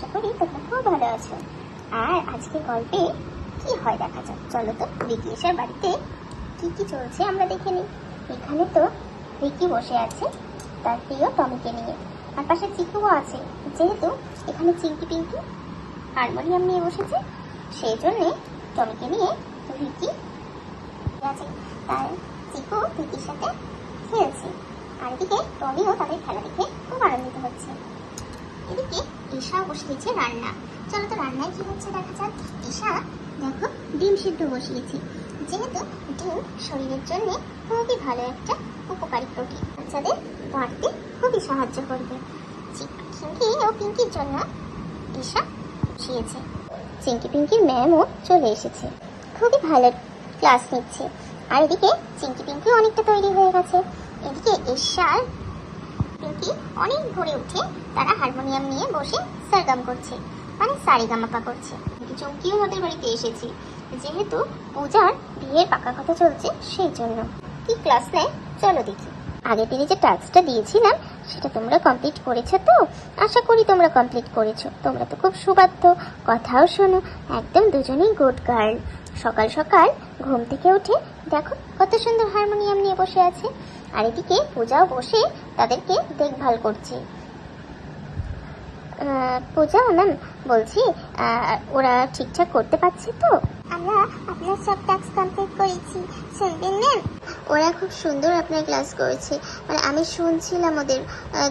আশা করি তোমরা খুব ভালো আছো। আর আজকে গল্পে কি হয় দেখা যাক। চলো তো এসার বাড়িতে কি কি চলছে আমরা দেখে নিই। এখানে তো রিকি বসে আছে, তার প্রিয় টমিকে নিয়ে। আর পাশে চিকুও আছে, যেহেতু এখানে চিঙ্কি পিঙ্কি হারমোনিয়াম নিয়ে বসেছে, সেই জন্যে টমিকে নিয়ে রিকি আছে। তার চিকু রিকির সাথে খেলছে। আর এদিকে টমিও তাদের খেলা দেখে খুব আনন্দিত হচ্ছে। এদিকে ঈশাও বসিয়েছে রান্না। চলো তো রান্নায় কি হচ্ছে দেখা যাক। ঈশা, দেখো, ডিম সিদ্ধ বসিয়েছি। যেহেতু ডিম শরীরের জন্য খুবই ভালো একটা উপকারী প্রোটিন, বাচ্চাদের বাড়তে খুবই সাহায্য করবে। চিঙ্কি ও পিঙ্কির জন্য ঈশা বসিয়েছে। চিঙ্কি পিঙ্কির ম্যামও চলে এসেছে। খুবই ভালো ক্লাস নিচ্ছে। আর এদিকে চিঙ্কি পিঙ্কি অনেকটা তৈরি হয়ে গেছে। এদিকে ঈশার পিঙ্কি অনেক ভোরে উঠে তারা হারমোনিয়াম নিয়ে বসে সারগাম করছে মানে সারিগামাপা করছে। চমকিও ওদের বাড়িতে এসেছি। যেহেতু পূজার বিয়ের পাকা কথা চলছে সেই জন্য। কি ক্লাস নেয়? চলো দেখি। আগের দিনে যে টাস্কটা দিয়েছিলাম সেটা তোমরা কমপ্লিট করেছ তো? আশা করি তোমরা কমপ্লিট করেছ। তোমরা তো খুব সুবাধ্য কথাও শোনো, একদম দুজনেই গুড গার্ল সকাল সকাল ঘুম থেকে উঠে দেখো কত সুন্দর হারমোনিয়াম নিয়ে বসে আছে। আর এদিকে পূজাও বসে তাদেরকে দেখভাল করছে। পূজা ম্যাম বলছি ওরা ঠিকঠাক করতে পারছে তো? আমরা আপনার সব টাস্ক কমপ্লিট করেছি। শুনবেন ম্যাম? ওরা খুব সুন্দর আপনার ক্লাস করেছে। মানে আমি শুনছিলাম ওদের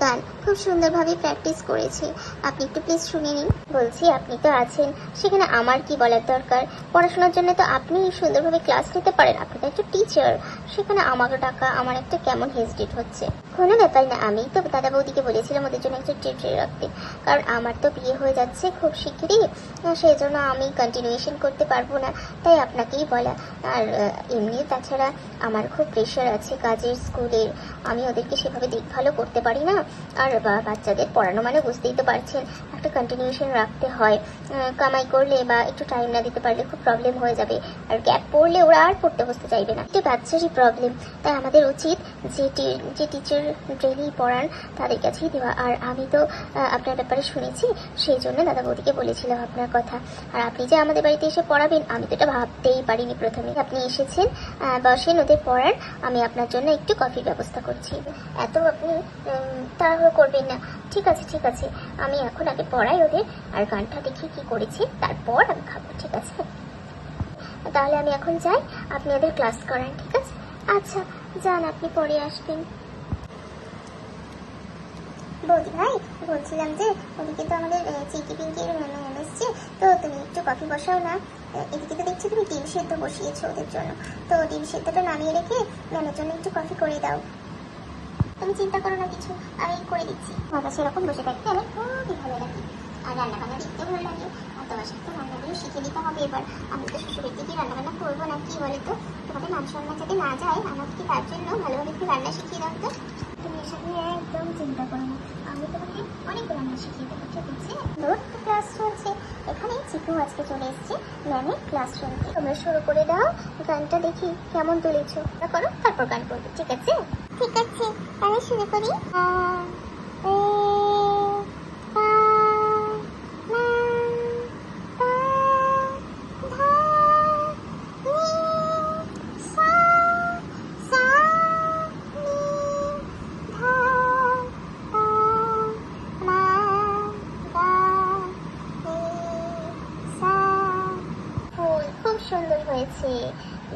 গান। খুব সুন্দরভাবে প্র্যাকটিস করেছে। আপনি একটু প্লিজ শুনে নিন। বলছি, আপনি তো আছেন। সেখানে আমার কি বলার দরকার? পড়াশোনার জন্য তো আপনি সুন্দরভাবে ক্লাস নিতে পারেন। আপনি তো একটা টিচার সেখানে আমাকে টাকা, আমার একটা কেমন হেজিটেট হচ্ছে। কোনো ব্যাপার না আমি তো দাদা বৌদিকে বলেছিলাম ওদের জন্য একটা টিচার রাখতে কারণ আমার তো বিয়ে হয়ে যাচ্ছে খুব শিগগিরই সেই জন্য আমি কন্টিনিউয়েশন করতে পারব না, তাই আপনাকেই বলা। আর এমনি তাছাড়া আমার খুব প্রেশার আছে কাজের, স্কুলের, আমি ওদেরকে সেভাবে দেখভালও করতে পারি না। আর বাচ্চাদের পড়ানো মানে বুঝতেই তো পারছেন, একটা কন্টিনিউয়েশন রাখতে হয়। কামাই করলে বা একটু টাইম না দিতে পারলে খুব প্রবলেম হয়ে যাবে। আর গ্যাপ পড়লে ওরা আর পড়তে বসতে চাইবে না। এটা বাচ্চারই প্রবলেম তাই আমাদের উচিত যে যে টিচার ডেলি পড়ান তাদের কাছেই দেওয়া। আর আমি তো আপনার ব্যাপারে শুনেছি, সেই জন্য দাদা বৌদিকে বলেছিলাম আপনার কথা। আর আপনি যে আমাদের বাড়িতে এসে পড়াবেন, আমি তো এটা ভাবতেই পারিনি প্রথমে। আপনি এসেছেন বসেন ওদের পড়ার, আমি আপনার জন্য একটু কফির ব্যবস্থা করছি। এত আপনি তাড়াহুড়ো করবেন না। ঠিক আছে ঠিক আছে। আমি এখন আগে পড়াই ওদের, আর গানটা দেখি কি করেছি, তারপর আমি খাব, ঠিক আছে? তাহলে আমি এখন যাই, আপনি ওদের ক্লাস করান, ঠিক আছে? আচ্ছা যান, আপনি পরে আসবেন। বৌদি ভাই, বলছিলাম যে ওদিকে তো আমাদের চিকি পিঙ্কির ম্যাম এসছে। তো তুমি একটু কফি বসাও না। এদিকে তো দেখছি তুমি ডিম সেদ্ধ বসিয়েছো ওদের জন্য। তো ডিম সেদ্ধটা নামিয়ে রেখে ম্যামের জন্য একটু কফি করে দাও। তুমি চিন্তা করো না কিছু, আমি করে দিচ্ছি। বাবা সেরকম বসে থাকতে আমার খুবই ভালো লাগে। আর রান্না বান্না দেখতে ভালো লাগে। আর তোমার সাথে রান্নাগুলো শিখে নিতে হবে এবার। আমি তো শ্বশুরের দিকে রান্না বান্না করব না, কি বলে তো তোমাদের নাম সম্মান যাতে না যায়, আমাকে তার জন্য ভালোভাবে একটু রান্না শিখিয়ে দাও তো? তুমি এসব নিয়ে একদম চিন্তা করো না আমি তোমাকে অনেক রান্না শিখিয়ে দেবো ঠিক আছে তোর তো ক্লাস চলছে এখানে চিকু আজকে চলে এসেছি ম্যামের ক্লাসরুম তোমরা শুরু করে দাও গানটা দেখি কেমন তুলেছো। করো তারপর গান করবে ঠিক আছে? ঠিক আছে তাহলে শুরু করি।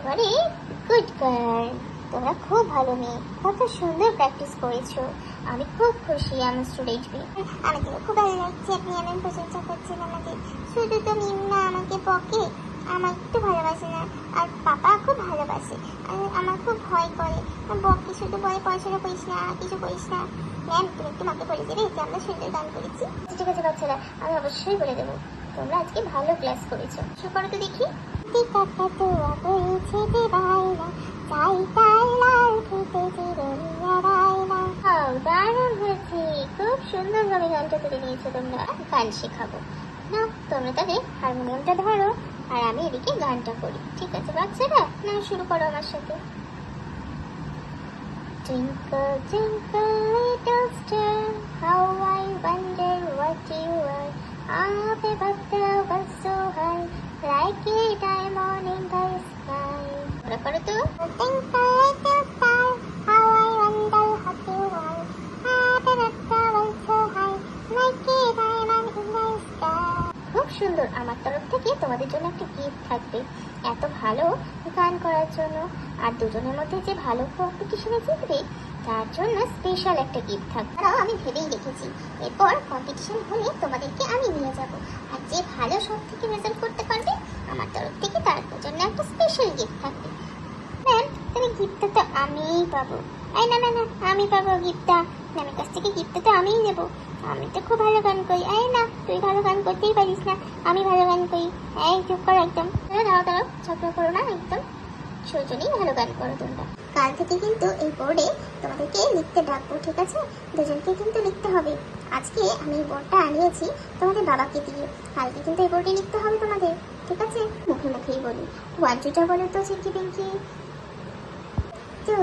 এবারে গুড গার্ল তোমরা খুব ভালো মেয়ে। কত সুন্দর প্র্যাকটিস করেছ। আমি খুব খুশি আমার স্টুডেন্ট মেয়ে। আমাকে খুব ভালো লাগছে, আপনি এমন প্রশংসা করছেন আমাকে। শুধু তো মিম না, আমাকে বকে। আমার একটু ভালোবাসে না, আর পাপা খুব ভালোবাসে। আর আমার খুব ভয় করে। বকে শুধু বলে পড়াশোনা করিস না কিছু করিস না। ম্যাম, তুমি একটু মাকে বলে দেবে যে আমরা সুন্দর গান করেছি। ঠিক আছে, বাচ্চারা, আমি অবশ্যই বলে দেবো। তোমরা আজকে ভালো ক্লাস করেছ। শুরু করো তো দেখি। টিকাটা তোয়া করেছে যে বাইনা চাই তাই লাল খেতে চিরনিয়া রায়না দারুণ হয়েছে। খুব সুন্দরভাবে গানটা তুলে নিয়েছো তোমরা। গান শেখাবো। না তোমরা তবে হারমোনিয়ামটা ধরো আর আমি এদিকে গানটা করি। ঠিক আছে বাচ্চারা? না শুরু করো আমার সাথে। Twinkle, twinkle, little star, how I wonder what you are. Happy birthday was so high, like a diamond in the sky. ওরা করো তো Think like a star, how I wonder how you are. Happy birthday was so high, like a diamond in the sky. খুব সুন্দর। আমার তরফ থেকে তোমাদের জন্য একটা গিফট থাকবে। এত ভালো গান করার জন্য। আর দুজনের মধ্যে যে ভালো কম্পিটিশনে জিতবে তার জন্য স্পেশাল একটা গিফট থাকবে। আমি ভেবেই রেখেছি। এরপর কম্পিটিশন হলে তোমাদেরকে আমি নিয়ে যাব। যে ভালো সব থেকে রেজাল্ট করতে পারবে, আমার তরফ থেকে তার জন্য একটা স্পেশাল গিফট থাকবে। ম্যাম তাহলে গিফটটা তো আমিই পাবো। এই না না না, আমি পাবো গিফটটা ম্যামের কাছ থেকে গিফটটা তো আমিই নেব। আমি তো খুব ভালো গান করি। এই না, তুই ভালো গান করতেই পারিস না। আমি ভালো গান করি। এই, চুপ করো একদম। দাঁড়াও দাঁড়াও ঝগড়া করো না একদম। দুজনেই ভালো গান করো তোমরা। কাল থেকে কিন্তু এই বোর্ডে তোমাদেরকে লিখতে ডাকবো, ঠিক আছে? দুজনকে কিন্তু লিখতে হবে। আজকে আমি এই বোর্ডটা আনিয়েছি তোমাদের বাবাকে দিয়ে। কালকে কিন্তু এই বোর্ডে লিখতে হবে তোমাদের, ঠিক আছে? মুখে মুখেই বলি। ওয়ান টুটা বলো তো Chinki Pinki two,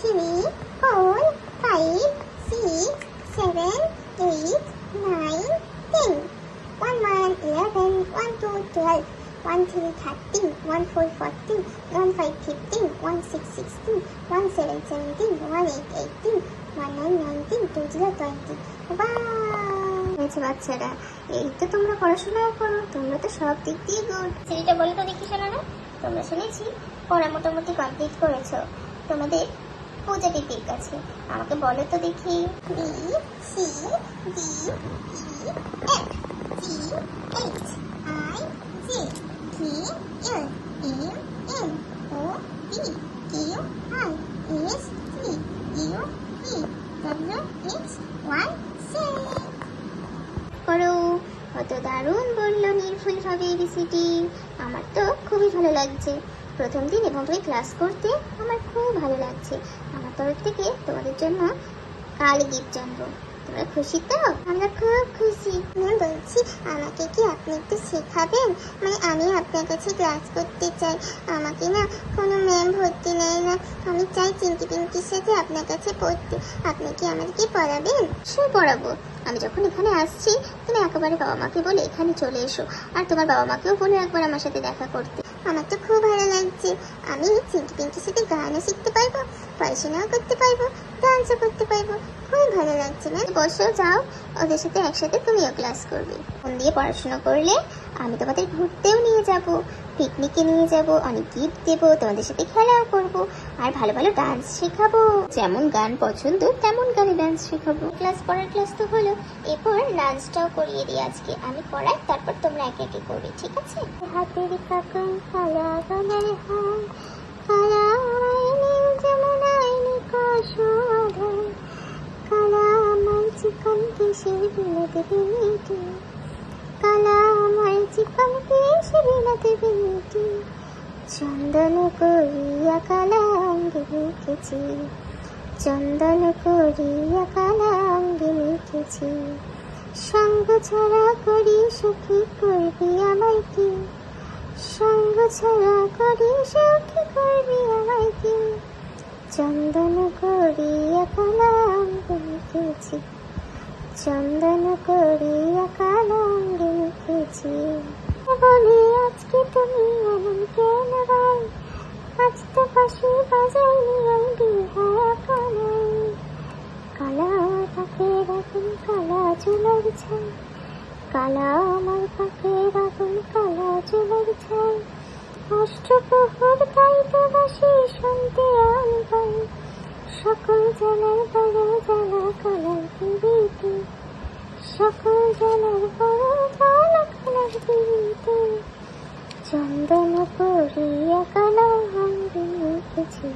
three, four, five, six, seven, eight, nine, ten. One one eleven, one two twelve, one three thirteen, one four fourteen, one five fifteen, one six sixteen, one seven seventeen, one eight eighteen one nine nineteen, two zero twenty হয়েছে বাচ্চারা এই তো তোমরা পড়াশোনা করো তোমরা তো সব দিক দিয়ে গুড সেটা বলো তো দেখি শোনো না তোমরা শুনেছি পড়া মোটামুটি কমপ্লিট করেছ। তোমাদের পূজা দিদির কাছে আমাকে বলো তো দেখি। B C D E F G H I J K L M N O P Q R S T U V W X Y করো। কত দারুণ বলল নির্ভুল ভাবে এবিসিডি আমার তো খুবই ভালো লাগছে। প্রথম দিন এভাবে ক্লাস করতে আমার খুব ভালো লাগছে। আমার তরফ থেকে তোমাদের জন্য কাল গীত জানব। তোমরা খুশি তো? আমরা খুব খুশি। ম্যাম বলছি, আমাকে কি আপনি একটু শেখাবেন? মানে আমি আপনার কাছে ক্লাস করতে চাই। আমাকে না কোনো ম্যাম ভর্তি নেয় না। আমি চাই চিঙ্কি পিঙ্কির সাথে আপনার কাছে পড়তে। আপনি কি আমাদেরকে পড়াবেন? সে পড়াবো। আমি যখন এখানে আসছি, তুমি একেবারে বাবা মাকে বলে এখানে চলে এসো। আর তোমার বাবা মাকেও বলে একবার আমার সাথে দেখা করতে। আমার তো খুব ভালো লাগছে। আমি চিঙ্কি পিঙ্কির সাথে গানও শিখতে পারব? পড়াশোনাও করতে পারব ডান্সও করতে পারব। খুবই ভালো লাগছে না বসো, যাও। ওদের সাথে একসাথে তুমিও ক্লাস করবে। মন দিয়ে পড়াশোনা করলে আমি তোমাদের ঘুরতেও নিয়ে যাব পিকনিকে নিয়ে যাব, অনেক গিফট দেবো, তোমাদের সাথে খেলাও করব, আর ভালো ভালো ডান্স শেখাবো। যেমন গান পছন্দ, তেমন গানে ডান্স শেখাবো। ক্লাস পড়ার ক্লাস তো হলো। এরপর ডান্সটাও করিয়ে দিই আজকে। আমি পড়াই, তারপর তোমরা একে একে করবে, ঠিক আছে? হাতের কাকন কালা গানের নীল যমুনায় নিকষধর কালা আমার চিকন কেশের বিনোদে বিনীটি কালা আমার চিকন কেশের বিনোদে বিনীটি চন্দন করিয়া কালা অঙ্গে লিখেছি চন্দন করিয়া কালা অঙ্গে লিখেছি সঙ্গ ছাড়া করি সুখী করবি আমায় কি? সঙ্গ ছাড়া করি সুখী করবি আমায় কি? চন্দন করিয়া কালাঙ্গে লিখেছি চন্দন করিয়া কালাঙ্গে লিখেছি বলি আজকে তুমি এমন কেন ভাই আজ তো পাশে বাজাইনি আমি বিহারা কানাই কালা পাখে রাখুন কালা চুলার ছাই। কালা আমার পাখে রাখুন কালা চুলার ছাই। অষ্টপ্রহর গাইতে বাসি শুনতে আমি পাই সকল জেলার বড় জ্বালা কালার দিবিতে সকল জেলার বড় জ্বালা কালার দিবিতে চন্দন করিয়া কালা অঙ্গে লিখেছি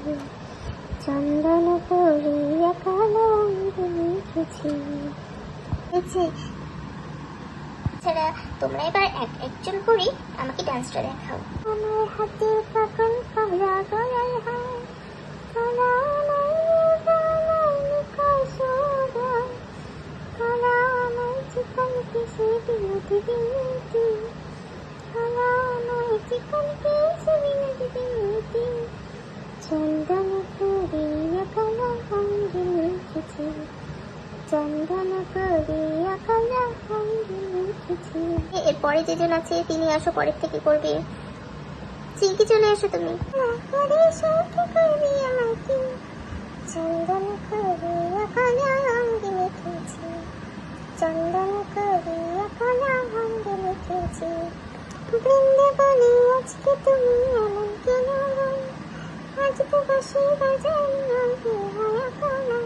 চন্দন করিয়া কালা অঙ্গে লিখেছি ছাড়া তোমরা এবার এক একজন করে আমাকে ডান্সটা দেখাও। আমার হাতে কাকন কালা গলায় হার, কালা আমার গলায় নিকায় সুর কালা আমার চিকন কিসে বিনতি বিনতি কালা বিনতি চন্দন করিয়া কালা অঙ্গে লিখেছি চন্দন করিয়া কালা এরপরে যেজন আছে তিনি আসো পরের থেকে করবে। চিঙ্কি চলে এসো তুমি। চন্দন করিয়া কালা চন্দন করিয়া কালা রঙে লিখেছি। বৃন্দে বলে আজকে তুমি এমন কেন গো? আজ তো বাসি কালা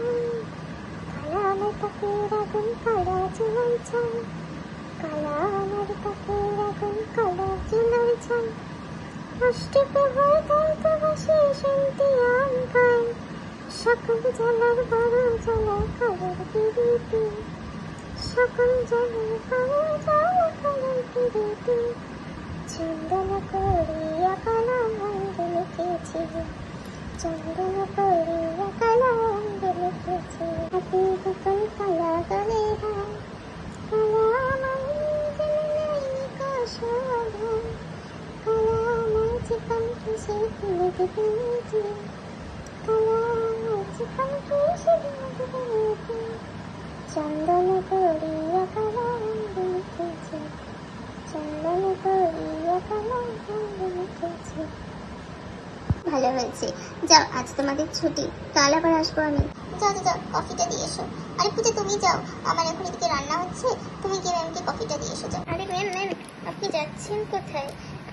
আমার পাখির আগুন কালা চুলার ছাই কালা আমার পাখির আগুন কালা চুলার ছাই অষ্টপ্রহর গাইতে বসে শুনতে আম গাই সকল জলার বড় জলা কালের পিড়িতে সকল জলার বড় জলা কালের পিড়িতে চন্দন করিয়া কালা রঙে লিখেছি চন্দন করিয়া কালা রঙে লিখেছি হাতে গোপন কালা গলে হায় কালা আমার জলে কাশোধন কালা আমার জীবন কিসে ফেলে দেবেছি কালা আমার জীবন কিসে ফেলে দেবেছি চন্দন করিয়া কালা রঙে লিখেছি চন্দন করিয়া কালা রঙে লিখেছি ভালো হয়েছে। যাও আজ তোমাদের ছুটি। কাল আবার আসব আমি। যাও যাও, যাও কফিটা দিয়ে এসো। আরে পূজা তুমি যাও। আমার এখন এদিকে রান্না হচ্ছে। তুমি গিয়ে ম্যামকে কফিটা দিয়ে এসো যাও। আরে ম্যাম ম্যাম আপনি যাচ্ছেন কোথায়?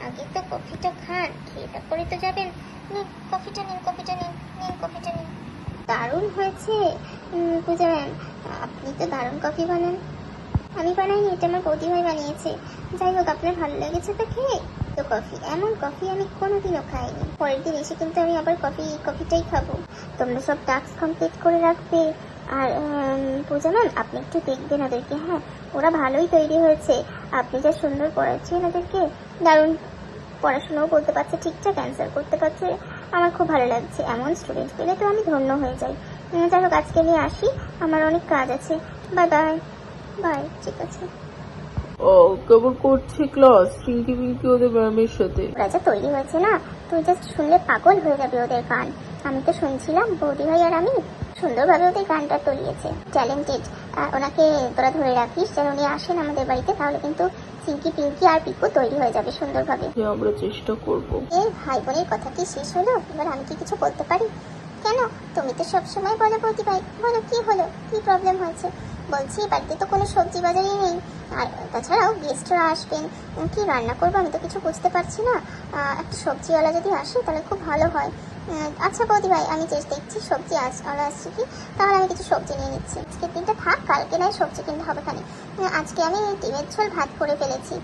আগে তো কফিটা খান খেয়ে তারপরে তো যাবেন। নিন কফিটা নিন কফিটা নিন নিন কফিটা নিন। দারুণ হয়েছে। পূজা ম্যাম আপনি তো দারুণ কফি বানান। আমি বানাইনি এটা আমার বৌদিভাই বানিয়েছে। যাই হোক আপনার ভালো লেগেছে তো খেয়ে? তো কফি। এমন কফি আমি কোনোদিনও খাইনি। পরের দিন এসে কিন্তু আমি আবার কফি, কফিটাই খাব। তোমরা সব টাস্ক কমপ্লিট করে রাখবে। আর পূজা ম্যাম আপনি একটু দেখবেন ওদেরকে হ্যাঁ? ওরা ভালোই তৈরি হয়েছে। আপনি যা সুন্দর পড়াচ্ছেন ওদেরকে, দারুণ পড়াশোনাও করতে পারছে, ঠিকঠাক অ্যান্সার করতে পারছে। আমার খুব ভালো লাগছে। এমন স্টুডেন্ট পেলে তো আমি ধন্য হয়ে যাই। যাই হোক, আজকে নিয়ে আসি। আমার অনেক কাজ আছে। বা বাই বাই ঠিক আছে। ও কেমন করছে ক্লাস। চিঙ্কি পিঙ্কি ওদের ম্যামের সাথে? যা তৈরি হয়েছে না? তুই জাস্ট শুনলে পাগল হয়ে যাবে ওদের গান। আমি তো শুনছিলাম বৌদি ভাই আর আমি সুন্দরভাবে ওদের গানটা তলিয়েছে। ট্যালেন্টেড ওনাকে তোরা ধরে রাখিস যেন উনি আসেন আমাদের বাড়িতে তাহলে কিন্তু চিঙ্কি পিঙ্কি আর পিকু তৈরি হয়ে যাবে সুন্দরভাবে। আমরা চেষ্টা করব। এই ভাই বোনের কথা কি শেষ হলো? এবার আমি কি কিছু বলতে পারি? কেন? তুমি তো সবসময় বলো বৌদি ভাই। বলো কি হলো? কি প্রবলেম হয়েছে? বলছি বাড়িতে তো কোনো সবজি বাজারই নেই। আর তাছাড়াও গেস্টরা আসবেন কি রান্না করব আমি তো কিছু বুঝতে পারছি না। একটা সবজিওয়ালা যদি আসে, তাহলে খুব ভালো হয়। আচ্ছা বৌদি ভাই, আমি চেষ্টা দেখছি সবজি আস ওরা আসছে কি, তাহলে আমি কিছু সবজি নিয়ে নিচ্ছি। আজকের দিনটা থাক, কালকে নয়, সবজি কিনতে হবে খানে আজকে আমি ডিমের ঝোল ভাত করে ফেলেছি।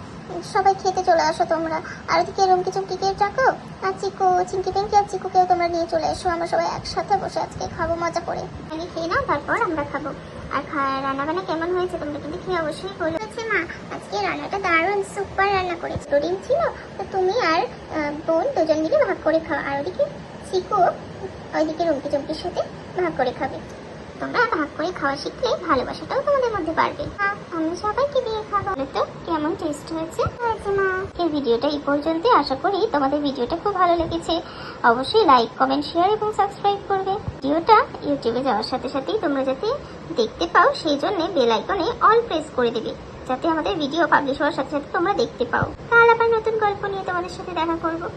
সবাই খেতে চলে আসো তোমরা। আর ওদিকে রুমকি চুমকিকে ডাকো? আর চিকু, চিঙ্কি পিঙ্কি আর চিকুকেও তোমরা নিয়ে চলে এসো। আমরা সবাই একসাথে বসে আজকে খাব, মজা করে। আগে খেয়ে নাও, তারপর আমরা খাব। আর রান্না বান্না কেমন হয়েছে তোমরা কিন্তু খেয়ে অবশ্যই বলো। আচ্ছা মা আজকে রান্নাটা দারুণ সুপার রান্না করেছে। ডিম ছিল তো তুমি আর বোন দুজন মিলে ভাগ করে খাও আর ওদিকে চিকু ওইদিকে রুমকি চুমকির সাথে ভাগ করে খাবে। তোমরা ভাগ করে খাওয়া শিখলে ভালোবাসাটাও তোমাদের মধ্যে বাড়বে। হ্যাঁ, আমি সবাইকে দিয়ে খাব। তো কেমন টেস্ট হয়েছে? হয়েছে মা। এই ভিডিওটা এই পর্যন্ত আশা করি তোমাদের ভিডিওটা খুব ভালো লেগেছে। অবশ্যই লাইক কমেন্ট শেয়ার এবং সাবস্ক্রাইব করবে। ভিডিওটা ইউটিউবে যাওয়ার সাথে সাথেই তোমরা যাতে দেখতে পাও, সেই জন্য বেল আইকনে অল প্রেস করে দেবে, যাতে আমাদের ভিডিও পাবলিশ হওয়ার সাথে সাথে তোমরা দেখতে পাও। তাহলে আবার নতুন গল্প নিয়ে তোমাদের সাথে দেখা করব।